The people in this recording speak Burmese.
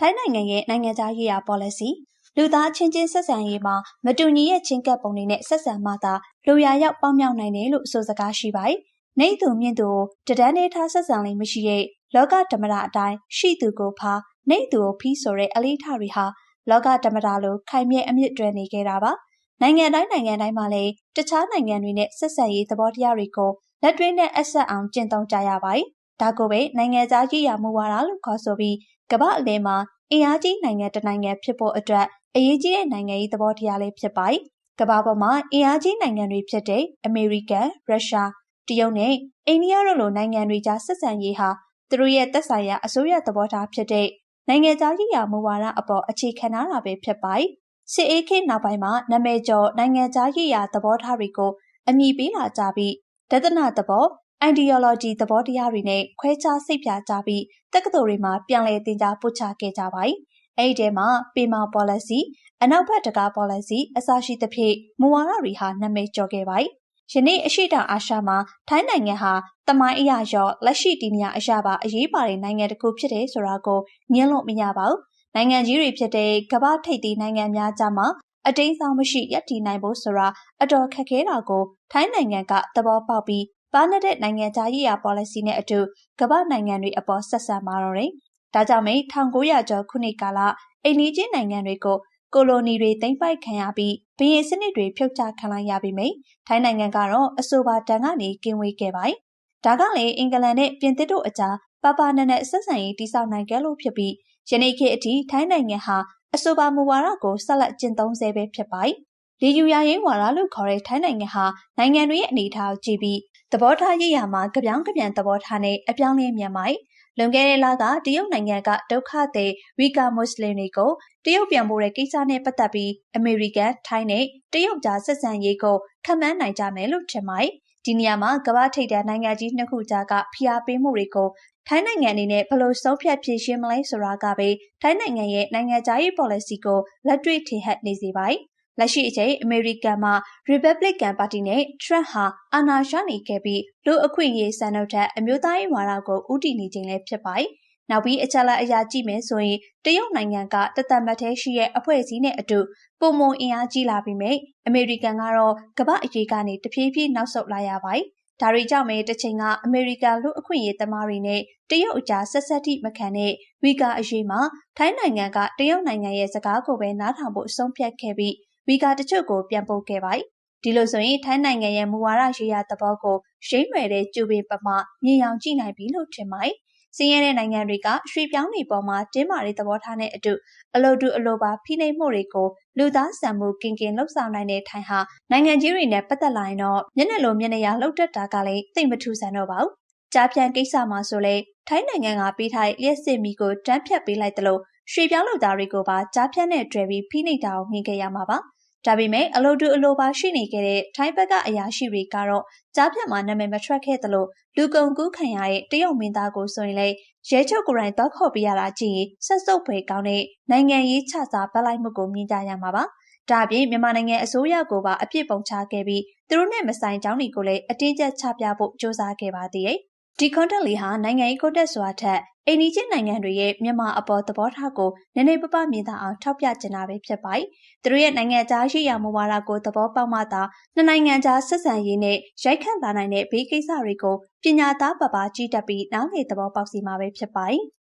ထိုင်းနိုင်ငံရဲ့နိုင်ငံသားရေးရာ policy လူသားချင်းချင်းဆက်ဆံရေးမှာ မတူညီရဲ့ချင်းကပ်ပုံတွေနဲ့ ဆက်ဆံမှသာလူရရောက် ပေါင်းမြောက်နိုင်တယ်လို့ဆိုစကားရှိပါတယ်။နေသူမြင့်သူကိုတဒန်းနေထား ဆက်ဆံလိမ့်မရှိရဲ့ လောကဓမ္မတာအတိုင်း ရှိသူကိုဖားနေသူကိုဖီးဆိုတဲ့ အလေးထားတွေဟာ လောကဓမ္မတာလို ခိုင်မြဲအမြင့်တွဲနေခဲ့တာပါ။နိုင်ငံတိုင်းနိုင်ငံတိုင်းမှာလည်း တခြားနိုင်ငံတွေနဲ့ ဆက်ဆံရေးသဘောတရားတွေကို လက်တွေ့နဲ့အဆက်အောင် ကျင့်သုံးကြရပါတယ်။ဒါကိုပဲ နိုင်ငံသားကြီးရာမူဝါဒလို့ ခေါ်ဆိုပြီး ကမ္ဘာအလယ်မှာအင်အားကြီးနိုင်ငံတစ်နိုင်ငံဖြစ်ဖို့အတွက်အရေးကြီးတဲ့နိုင်ငံရေးသဘောတရားလေးဖြစ်ပါတယ်။ကမ္ဘာပေါ်မှာအင်အားကြီးနိုင်ငံတွေဖြစ်တဲ့အမေရိကန်၊ရုရှား၊တရုတ်နဲ့အိန္ဒိယတို့လိုနိုင်ငံတွေကြားဆက်ဆံရေးဟာသူတို့ရဲ့သက်ဆိုင်ရာအစိုးရသဘောထားဖြစ်တဲ့နိုင်ငံသားရေးရာမူဝါဒအပေါ်အခြေခံထားတာပဲဖြစ်ပါတယ်။စစ်အေးခေတ်နောက်ပိုင်းမှာနာမည်ကျော်နိုင်ငံသားရေးရာသဘောထားတွေကိုအမည်ပေးလာကြပြီးဒသနသဘော ideology သဘောတရားတွေနဲ့ခွဲခြားစိတ်ဖြာကြပြီးတက္ကသိုလ်တွေမှာပြန်လည်သင်ကြားပို့ချခဲ့ကြပါတယ်။အဲဒီထဲမှာပေမာ policy အနောက်ဘက်တကား policy အစရှိသဖြင့်မူဝါဒတွေဟာနာမည်ကျော်ခဲ့ပါတယ်။ယနေ့အရှိတောင်အာရှမှာထိုင်းနိုင်ငံဟာတမိုင်းအရာရောလက်ရှိတည်မြအရာပါအရေးပါတဲ့နိုင်ငံတစ်ခုဖြစ်တယ်ဆိုတာကိုငင်းလို့မရပါဘူး။နိုင်ငံကြီးတွေဖြစ်တဲ့ကမ္ဘာထိပ်သီးနိုင်ငံများကြားမှာအတိမ်းဆောင်မရှိရပ်တည်နိုင်ဖို့ဆိုတာအတော်ခက်ခဲတာကိုထိုင်းနိုင်ငံကသဘောပေါက်ပြီး ပါနတဲ့နိုင်ငံသားရေးရာ policy နဲ့အတူ ကမ္ဘာနိုင်ငံတွေအပေါ် ဆက်ဆံပါတော့တယ်။ဒါကြောင့်မေ1900ကျော်ခုနှစ်ကာလ အိန္ဒိချင်းနိုင်ငံတွေကို ကိုလိုနီတွေ သိမ်းပိုက်ခံရပြီးဘရင်စနစ်တွေ ဖြုတ်ချခံလိုက်ရပြီးမိထိုင်းနိုင်ငံကတော့ အဆိုပါတန်ကနေ ကင်းဝေးခဲ့ပါတယ်။ဒါကလည်း အင်္ဂလန်နဲ့ ပြင်သစ်တို့အကြားပပနနဲ့ဆက်ဆံရေးတိစောက်နိုင်ခဲ့လို့ဖြစ်ပြီး ယနေ့ခေတ်အထိ ထိုင်းနိုင်ငံဟာ အဆိုပါမူဝါဒကို ဆက်လက်ကျင့်သုံးဆဲပဲ ဖြစ်ပါတယ်။လေယူရရေးဝါဒလို့ခေါ်တဲ့ ထိုင်းနိုင်ငံဟာ နိုင်ငံတွေရဲ့ အနေအထားကိုကြည့်ပြီး သဘောထားရေးရာမှာကြပြောင်းကြပြန်သဘောထားနဲ့အပြောင်းလဲမြန်ပါတယ်။လွန်ခဲ့တဲ့လကတရုတ်နိုင်ငံကဒုက္ခသည်ဝီကာမွတ်စလင်တွေကိုတရုတ်ပြန်ပို့တဲ့ကိစ္စနဲ့ပတ်သက်ပြီးအမေရိကန်၊ထိုင်းနဲ့တရုတ်ကြားဆက်ဆံရေးကိုခန့်မှန်းနိုင်ကြမယ်လို့ထင်ပါတယ်။ဒီနေရာမှာကမ္ဘာထိပ်တန်းနိုင်ငံကြီးနှစ်ခုကြားကဖိအားပေးမှုတွေကိုထိုင်းနိုင်ငံအနေနဲ့ဘယ်လိုဆုံးဖြတ်ဖြေရှင်းမလဲဆိုတာကပဲထိုင်းနိုင်ငံရဲ့နိုင်ငံခြားရေး policy ကိုလက်တွေ့ထင်ဟပ်နေစေပါတယ်။ လက်ရှိအချိန်အမေရိကန်မှာ Republican ပါတီနဲ့ Trump ဟာအာဏာရနေခဲ့ပြီးလူအခွင့်အရေးစံနှုန်းထက်အမျိုးသားရေးဝါဒကိုဦးတည်နေခြင်းလည်းဖြစ်ပါတယ်။နောက်ပြီးအချက်လက်အရာကြည့်မယ်ဆိုရင်တရုတ်နိုင်ငံကတသက်မတ်သေးရှိရဲ့အဖွဲ့အစည်းနဲ့အတူပုံမအင်အားကြီးလာပြီးမြဲအမေရိကန်ကတော့ကမ္ဘာအရေးကနေတဖြည်းဖြည်းနောက်ဆုတ်လာရပါတယ်။ဒါတွေကြောင့်ပဲတစ်ချိန်ကအမေရိကန်လူအခွင့်အရေးသမားတွေနဲ့တရုတ်အကြားဆက်ဆက်ထိမခံတဲ့ဝီကာအရေးမှာထိုင်းနိုင်ငံကတရုတ်နိုင်ငံရဲ့စကားကိုပဲနားထောင်ဖို့ဆုံးဖြတ်ခဲ့ပြီး ဝီကာတချို့ကိုပြန်ပို့ခဲ့ပါတယ်။ဒီလိုဆိုရင်ထိုင်းနိုင်ငံရဲ့မူဝါဒရေးရာသဘောကိုရိမ့်ွယ်တဲ့ကျူပင်ပမာမြင်အောင်ကြည့်နိုင်ပြီလို့ထင်ပါတယ်။စင်းရဲတဲ့နိုင်ငံတွေကရွှေပြောင်းတွေပေါ်မှာတင်းမာတဲ့သဘောထားနဲ့အတူအလိုတူအလိုပါဖိနှိပ်မှုတွေကိုလူသားဆန်မှုကင်ကင်လှုပ်ဆောင်နိုင်တဲ့ထိုင်ဟာနိုင်ငံကြီးတွေနဲ့ပတ်သက်လာရင်တော့မျက်နှာလိုမျက်နှာရလှုပ်တတ်တာကလည်းသိမထူးဆန်းတော့ပါဘူး။ကြားပြန်ကိစ္စမှာဆိုလေထိုင်းနိုင်ငံကပေးထားတဲ့လျှက်စစ်မီကိုတန်းဖြတ်ပေးလိုက်သလိုရွှေပြောင်းလုပ်သားတွေကိုပါကြားဖြတ်နဲ့တွဲပြီးဖိနှိပ်တာကိုမြင်ခဲ့ရမှာပါ။ ဒါပေမဲ့အလိုတူအလိုပါရှိနေခဲ့တဲ့ထိုင်းဘက်ကအရာရှိတွေကတော့ကြားဖြတ်မှာနာမည်မထွက်ခဲ့သလိုလူကုန်ကူးခံရတဲ့တရုတ်မင်းသားကိုဆိုရင်လည်းရဲချုပ်ကိုယ်တိုင်တောက်ခေါ်ပြရတာကြည့်ရင်ဆက်စုပ်ဖွယ်ကောင်းတဲ့နိုင်ငံရေးခြစားပလိုက်မှုကိုမြင်ကြရမှာပါ။ဒါအပြင်မြန်မာနိုင်ငံအစိုးရကိုပါအပြစ်ပုံချခဲ့ပြီးသူတို့နဲ့မဆိုင်ကြောင်းတွေကိုလည်းအတင်းကျပ်ချပြဖို့စ조사ခဲ့ပါသေးတယ်။ ဒီ content လေးဟာနိုင်ငံရေး content ဆိုတာထက်အိန္ဒိချင်းနိုင်ငံတွေရဲ့မြန်မာအပေါ်သဘောထားကိုနည်းနည်းပပမြင်သာအောင်ထောက်ပြချင်တာပဲဖြစ်ပါတယ်။သူတို့ရဲ့နိုင်ငံသားရှိရာမူဝါဒကိုသဘောပေါက်မှသာနှစ်နိုင်ငံကြားဆက်ဆံရေးနဲ့ရိုက်ခတ်လာနိုင်တဲ့ဘေးကိစ္စတွေကိုပညာသားပပကြီးတက်ပြီးနားလေသဘောပေါက်စီမှာပဲဖြစ်ပါတယ်။